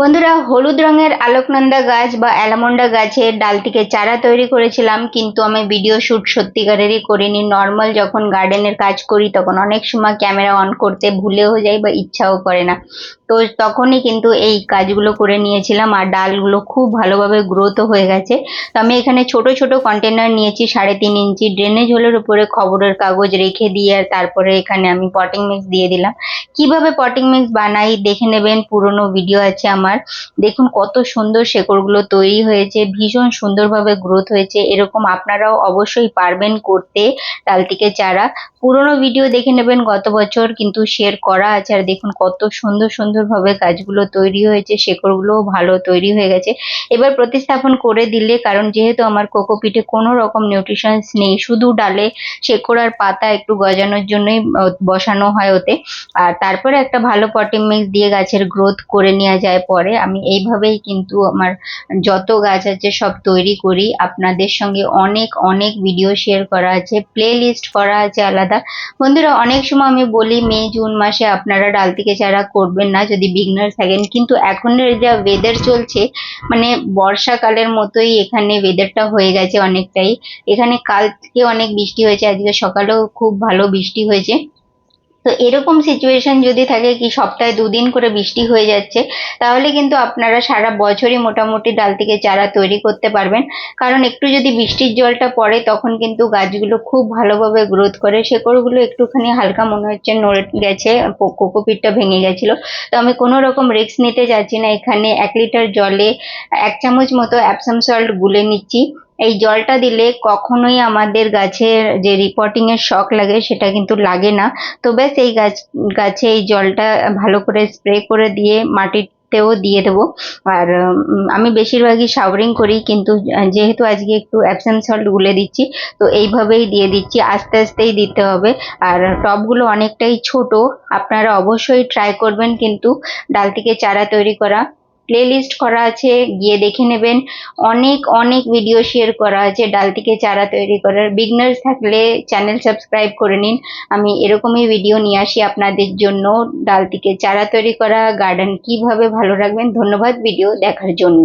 বন্ধুরা, হলুদ রঙের আলোকনন্দা গাছ বা অ্যালামন্ডা গাছের ডাল থেকে চারা তৈরি করেছিলাম, কিন্তু আমি ভিডিও শ্যুট সত্যিকারেরই করিনি। নর্মাল যখন গার্ডেনের কাজ করি, তখন অনেক সময় ক্যামেরা অন করতে ভুলেও যাই বা ইচ্ছাও করে না। তো তখনই কিন্তু এই কাজগুলো করে নিয়েছিলাম আর ডালগুলো খুব ভালোভাবে গ্রোথও হয়ে গেছে। তো আমি এখানে ছোট ছোট কন্টেনার নিয়েছি, সাড়ে তিন ইঞ্চি। ড্রেনেজ হোলের উপরে খবরের কাগজ রেখে দিয়ে আর তারপরে এখানে আমি পটিং মিক্স দিয়ে দিলাম। কীভাবে পটিং মিক্স বানাই দেখে নেবেন, পুরনো ভিডিও আছে আমার। দেখুন কত সুন্দর শেকড়গুলো তৈরি হয়েছে, ভীষণ সুন্দরভাবে গ্রোথ হয়েছে। এরকম আপনারাও অবশ্যই পারবেন করতে ডাল চারা। পুরনো ভিডিও দেখে নেবেন গত বছর, কিন্তু শেয়ার করা আছে। আর দেখুন কত সুন্দর সুন্দরভাবে গাছগুলো তৈরি হয়েছে, শেকড়গুলোও ভালো তৈরি হয়ে গেছে। এবার প্রতিস্থাপন করে দিলে, কারণ যেহেতু আমার কোকোপিটে কোনো রকম নিউট্রিশনস নেই, শুধু ডালে শেকড় আর পাতা একটু গজানোর জন্যই বসানো হয় ওতে। আর তারপরে একটা ভালো পটিং মিক্স দিয়ে গাছের গ্রোথ করে নেওয়া যায় পরে। আমি এইভাবেই কিন্তু আমার যত গাছ আছে সব তৈরি করি। আপনাদের সঙ্গে অনেক অনেক ভিডিও শেয়ার করা আছে প্লে লিস্ট করা আছে আলাদা। বন্ধুরা, অনেক সময় আমি বলি, মে, জুন মাসে আপনারা ডাল থেকে চারা করবেন না, যদি বিগনার থাকেন। কিন্তু এখনের যা ওয়েদার চলছে মানে বর্ষাকালের মতোই এখানে ওয়েদারটা হয়ে গেছে অনেকটাই। এখানে কালকে অনেক বৃষ্টি হয়েছে, আজকে সকালেও খুব ভালো বৃষ্টি হয়েছে। তো এরকম সিচুয়েশন যদি থাকে কি সপ্তাহে দুদিন করে বৃষ্টি হয়ে যাচ্ছে, তাহলে কিন্তু আপনারা সারা বছরই মোটামুটি ডাল থেকে চারা তৈরি করতে পারবেন। কারণ একটু যদি বৃষ্টির জলটা পড়ে, তখন কিন্তু গাছগুলো খুব ভালোভাবে গ্রোথ করে। শেকড়গুলো একটুখানি হালকা মনে হচ্ছে নড়ে গেছে কোকোপিটটা ভেঙে গেছিল। তো আমি কোনো রকম রিস্ক নিতে যাচ্ছি না। এখানে এক লিটার জলে এক চামচ মতো অ্যাপসাম সল্ট গুলে নিচ্ছি। এই জলটা দিলে কখনোই আমাদের গাছের যে রিপোর্টিং এর শখ লাগে সেটা কিন্তু লাগে না। তো ব্যাস এই গাছ, গাছে এই জলটা ভালো করে স্প্রে করে দিয়ে মাটিতেও দিয়ে দেবো। আর আমি বেশিরভাগই শাওয়ারিং করি কিন্তু যেহেতু আজকে একটু অ্যাপসেম সল্ট গুলে দিচ্ছি, তো এইভাবেই দিয়ে দিচ্ছি, আস্তে আস্তেই দিতে হবে। আর টবগুলো অনেকটাই ছোট, আপনারা অবশ্যই ট্রাই করবেন কিন্তু ডাল থেকে চারা তৈরি করা। প্লেলিস্ট করা আছে, গিয়ে দেখে নেবেন। অনেক অনেক ভিডিও শেয়ার করা আছে ডাল থেকে চারা তৈরি করার। বিগনার্স থাকলে চ্যানেল সাবস্ক্রাইব করে নিন। আমি এরকমই ভিডিও নিয়ে আসি আপনাদের জন্য। ডাল থেকে চারা তৈরি করা গার্ডেন কীভাবে ভালো রাখবেন? ধন্যবাদ ভিডিও দেখার জন্য।